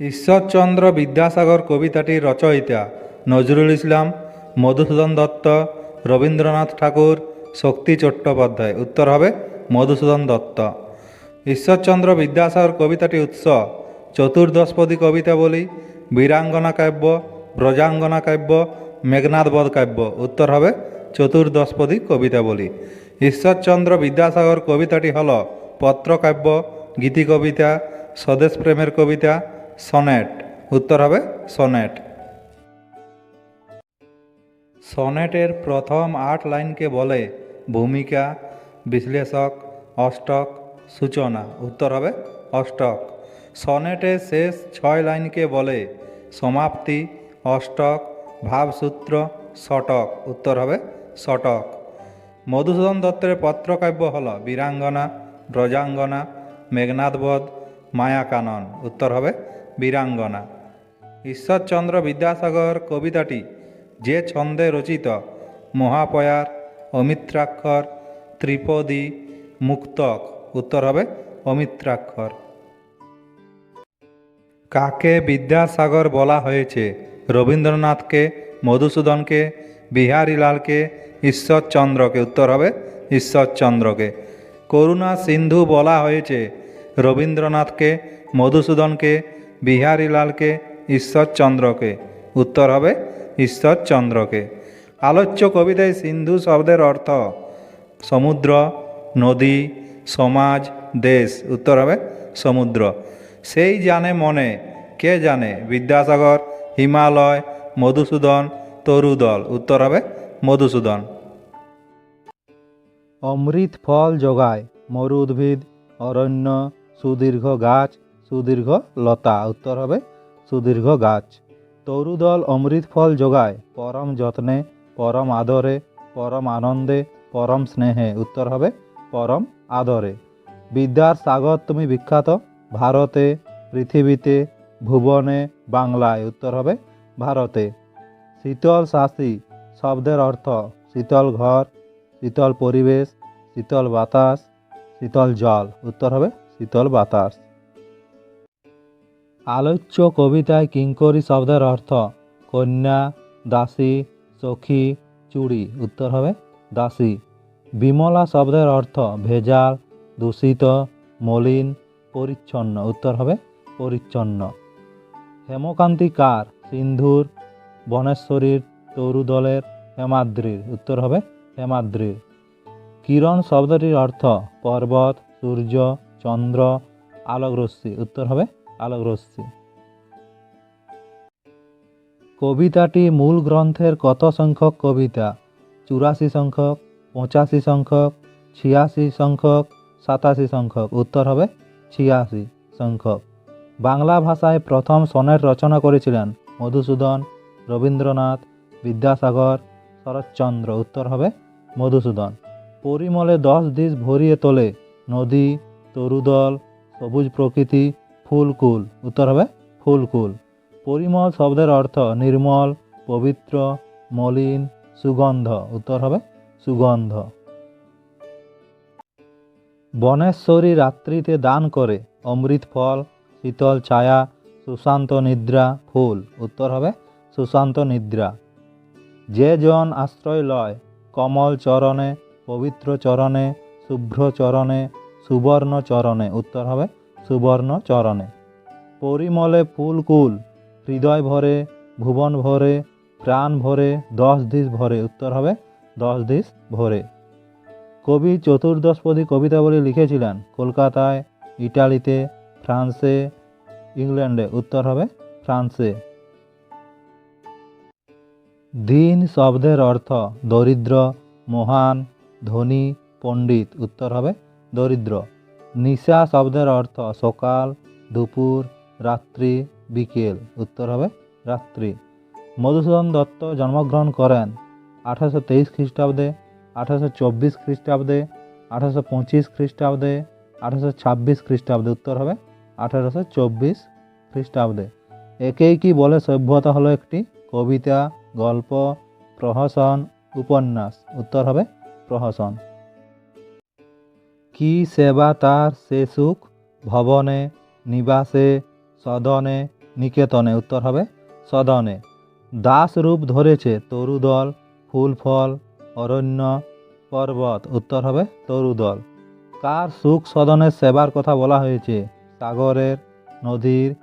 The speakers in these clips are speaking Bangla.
ঈশ্বরচন্দ্র বিদ্যাসাগর কবিতাটির রচয়িতা নজরুল ইসলাম, মধুসূদন দত্ত, রবীন্দ্রনাথ ঠাকুর, শক্তি চট্টোপাধ্যায়। উত্তর হবে মধুসূদন দত্ত। ঈশ্বরচন্দ্র বিদ্যাসাগর কবিতাটি উৎস চতুর্দশপদী কবিতা বলি, বীরাঙ্গনা কাব্য, ব্রজাঙ্গনা কাব্য মেঘনাথবধ কাব্য। উত্তর হবে চতুর্দশপদী কবিতা বলি। ঈশ্বরচন্দ্র বিদ্যাসাগর কবিতাটি হল পত্রকাব্য গীতি কবিতা স্বদেশ প্রেমের কবিতা সনেট। উত্তর হবে সনেট। সনেটের প্রথম আট লাইনকে বলে ভূমিকা, বিশ্লেষক, অষ্টক, সূচনা। উত্তর হবে অষ্টক। সনেটের শেষ ছয় লাইনকে বলে সমাপ্তি, অষ্টক, ভাবসূত্র শটক উত্তর হবে শটক মধুসূদন দত্তের পত্রকাব্য হল বীরাঙ্গনা, ব্রজাঙ্গনা মেঘনাথবধ মায়াকানন। উত্তর হবে বীরাঙ্গনা। ঈশ্বরচন্দ্র বিদ্যাসাগর কবিতাটি যে ছন্দে রচিত, মহাপয়ার, অমিত্রাক্ষর, ত্রিপদী, মুক্তক, উত্তর হবে অমিত্রাক্ষর। কাকে বিদ্যাসাগর বলা হয়েছে? রবীন্দ্রনাথকে, মধুসূদনকে, বিহারীলালকে ঈশ্বরচন্দ্রকে উত্তর হবে ঈশ্বরচন্দ্রকে করুণা সিন্ধু বলা হয়েছে, রবীন্দ্রনাথকে, মধুসূদনকে বিহারীলালকে, ঈশ্বরচন্দ্রকে। উত্তর হবে ঈশ্বরচন্দ্রকে। আলোচ্য কবিতায় সিন্ধু শব্দের অর্থ, সমুদ্র, নদী, সমাজ, দেশ। উত্তর হবে সমুদ্র। সেই জানে মনে, কে জানে? বিদ্যাসাগর, হিমালয়, মধুসূদন, তরুদল। উত্তর হবে মধুসূদন। অমৃত ফল যোগায় মরু উদ্ভিদ অরণ্য, সুদীর্ঘ গাছ। সুদীর্ঘ লতা। উত্তর হবে সুদীর্ঘ গাছ। তরুদল অমৃত ফল যোগায়। পরম যত্নে, পরম আদরে, পরম আনন্দে, পরম স্নেহে। উত্তর হবে পরম আদরে। বিদ্যার সাগর তুমি বিখ্যাত। ভারতে, পৃথিবীতে, ভুবনে, বাংলায়। উত্তর হবে ভারতে। শীতল শাসি শব্দের অর্থ শীতল ঘর, শীতল পরিবেশ, শীতল বাতাস, শীতল জল। উত্তর হবে শীতল বাতাস। আলোচ্য কবিতায় কিঙ্করি শব্দের অর্থ কন্যা, দাসী, সখী, চুড়ি। উত্তর হবে দাসী। বিমলা শব্দের অর্থ ভেজাল, দূষিত, মলিন, পরিচ্ছন্ন। উত্তর হবে পরিচ্ছন্ন। হেমকান্তি কার? সিন্ধুর, বনেশ্বরীর, তরুদলের, হেমাদ্রির। উত্তর হবে হেমাদ্রির। কিরণ শব্দটির অর্থ পর্বত, সূর্য, চন্দ্র, আলোকরশ্মি। উত্তর হবে আলোকরশ্মি। কবিতাটি মূল গ্রন্থের কত সংখ্যক কবিতা? চুরাশি সংখ্যক, পঁচাশি সংখ্যক, ছিয়াশি সংখ্যক, সাতাশি সংখ্যক? উত্তর হবে ছিয়াশি সংখ্যক। বাংলা ভাষায় প্রথম সনেট রচনা করেছিলেন মধুসূদন, রবীন্দ্রনাথ, বিদ্যাসাগর, শরৎচন্দ্র। উত্তর হবে মধুসূদন। পরিমলে দশ দিশ ভরিয়ে তোলে নদী, তরুদল, সবুজ প্রকৃতি ফুলকুল উত্তর হবে ফুলকুল পরিমল শব্দের অর্থ নির্মল, পবিত্র, মলিন, সুগন্ধ। উত্তর হবে সুগন্ধ। বনেশ্বরী রাত্রিতে দান করে অমৃত ফল, শীতল ছায়া, সুশান্ত নিদ্রা, ফুল। উত্তর হবে সুশান্ত নিদ্রা। যে জন আশ্রয় লয় কমল চরণে, পবিত্র চরণে, শুভ্র চরণে, সুবর্ণ চরণে। উত্তর হবে সুবর্ণ চরণে পরিমলে ফুলকুল, হৃদয় ভরে, ভুবন ভরে, প্রাণ ভরে, দশ দিশ ভরে, উত্তর হবে দশ দিশ ভরে। কবি চতুর্দশপদী কবিতাবলী লিখেছিলেন, কলকাতায়, ইটালিতে, ফ্রান্সে, ইংল্যান্ডে, উত্তর হবে ফ্রান্সে। দিন শব্দের অর্থ দরিদ্র, মহান, ধনী, পণ্ডিত, উত্তর হবে দরিদ্র। নিশা শব্দের অর্থ সকাল, দুপুর, রাত্রি, বিকেল। উত্তর হবে রাত্রি। মধুসূদন দত্ত জন্মগ্রহণ করেন আঠারোশো তেইশ খ্রিস্টাব্দে, আঠারোশো চব্বিশ খ্রিস্টাব্দে, আঠারোশো পঁচিশ খ্রিস্টাব্দে, আঠারোশো ছাব্বিশ খ্রিস্টাব্দে। উত্তর হবে আঠারোশো চব্বিশ খ্রিস্টাব্দে। একেই কি বলে সভ্যতা হলো একটি? কবিতা, গল্প, প্রহসন, উপন্যাস। উত্তর হবে প্রহসন। কি সেবা তার সে সুখ? ভবনে, নিবাসে, সদনে, নিকেতনে। উত্তর হবে, সদনে। দাস রূপ ধরেছে তরুদল ফুল ফল অরণ্য, পর্বত। উত্তর হবে, তরুদল। কার সুখ সদনের সেবার কথা বলা হয়েছে? সাগরের, নদীর,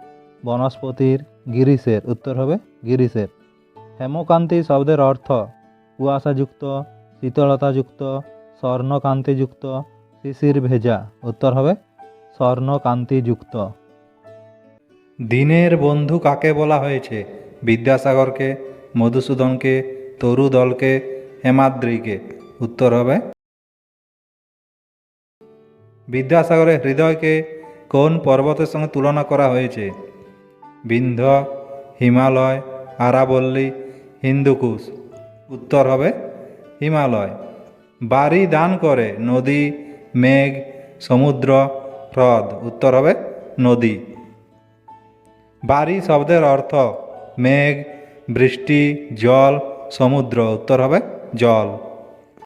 বনস্পতির, গিরিশের। উত্তর হবে, গিরিশের। হেমকান্তি শব্দের অর্থ কুয়াশাযুক্ত, শীতলতাযুক্ত, স্বর্ণকান্তিযুক্ত শিশির ভেজা। উত্তর হবে, স্বর্ণকান্তিযুক্ত। দিনের বন্ধু কাকে বলা হয়েছে? বিদ্যাসাগরকে, মধুসূদনকে, তরুদলকে, হেমাদ্রিকে। উত্তর হবে, বিদ্যাসাগরের হৃদয়কে কোন পর্বতের সঙ্গে তুলনা করা হয়েছে? বিন্ধ্য, হিমালয়, আরাবল্লী, হিন্দুকুশ। উত্তর হবে, হিমালয়। বাড়ি দান করে, নদী মেঘ, সমুদ্র, হ্রদ, উত্তর হবে নদী। বাড়ি শব্দের অর্থ মেঘ, বৃষ্টি, জল, সমুদ্র, উত্তর হবে জল।